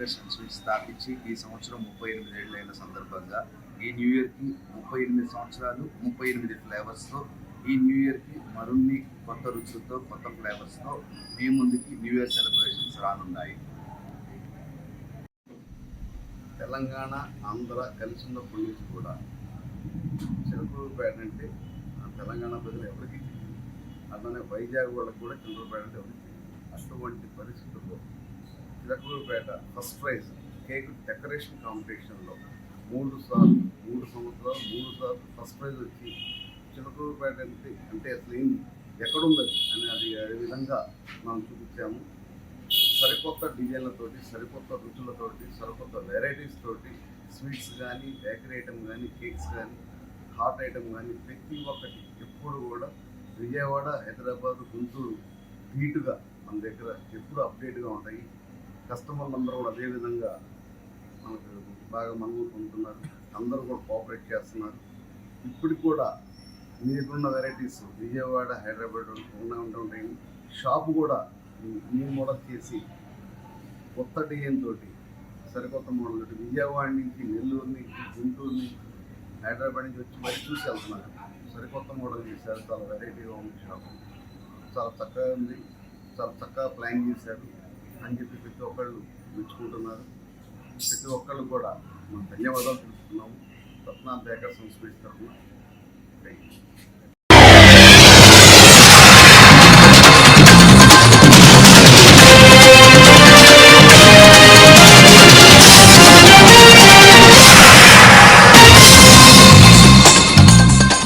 Baker's స్థాపించి ఈ సంవత్సరం ముప్పై ఎనిమిది ఏళ్ళైన సందర్భంగా ఈ న్యూ ఇయర్కి ముప్పై ఎనిమిది సంవత్సరాలు ముప్పై ఎనిమిది ఫ్లేవర్స్తో ఈ న్యూ ఇయర్కి మరిన్ని కొత్త రుచులతో కొత్త ఫ్లేవర్స్తో మీ ముందుకి న్యూ ఇయర్ సెలబ్రేషన్స్ రానున్నాయి. తెలంగాణ ఆంధ్ర కలిసి ఉన్నప్పటి నుంచి కూడా. చిలకలూరుపేట అంటే తెలంగాణ ప్రజలు ఎవరికి అలానే అట్లనే వైజాగ్ వాళ్ళకి కూడా చిలకలూరుపేట అంటే ఎవరికి అటువంటి పరిస్థితుల్లో Chilakaluripet first prize cake decoration కాంపిటీషన్లో మూడు సార్లు మూడు సంవత్సరాలు మూడు సార్లు ఫస్ట్ ప్రైజ్ వచ్చి చిలకూరుపేట అంటే అంటే అసలు ఏంది ఎక్కడుంది అని అది అదే విధంగా మనం చూపించాము. సరికొత్త డిజైన్లతోటి సరికొత్త రుచులతోటి సరికొత్త వెరైటీస్ తోటి స్వీట్స్ కానీ బేకరీ ఐటమ్ కానీ కేక్స్ కానీ హాట్ ఐటమ్ కానీ ప్రతి ఒక్కటి ఎప్పుడు కూడా విజయవాడ హైదరాబాద్ గుంటూరు హీటుగా మన దగ్గర ఎప్పుడు అప్డేట్గా ఉంటాయి. కస్టమర్లు అందరూ కూడా అదే విధంగా మనకు బాగా మనము పొందుతున్నారు. అందరూ కూడా కోఆపరేట్ చేస్తున్నారు. ఇప్పటికి కూడా మీకున్న వెరైటీస్ విజయవాడ హైదరాబాద్ ఉన్న ఉంటాయి. షాప్ కూడా న్యూ మోడల్ చేసి కొత్త డిజైన్ తోటి సరికొత్త మోడల్ తోటి విజయవాడ నుంచి నెల్లూరు నుంచి గుంటూరు నుంచి హైదరాబాద్ నుంచి వచ్చి మరి చూసి వెళ్తున్నారు సరికొత్త మోడల్ చేశారు. చాలా వెరైటీగా ఉంది షాప్ చాలా చక్కగా ఉంది. చాలా చక్కగా ప్లాన్ చేశారు. అని చెప్పి ప్రతి ఒక్కళ్ళు మెచ్చుకుంటున్నారు ప్రతి ఒక్కళ్ళు కూడా మనం ధన్యవాదాలు తెలుపుతున్నాము. రత్నా బేకర్ సంస్కృతి తరఫున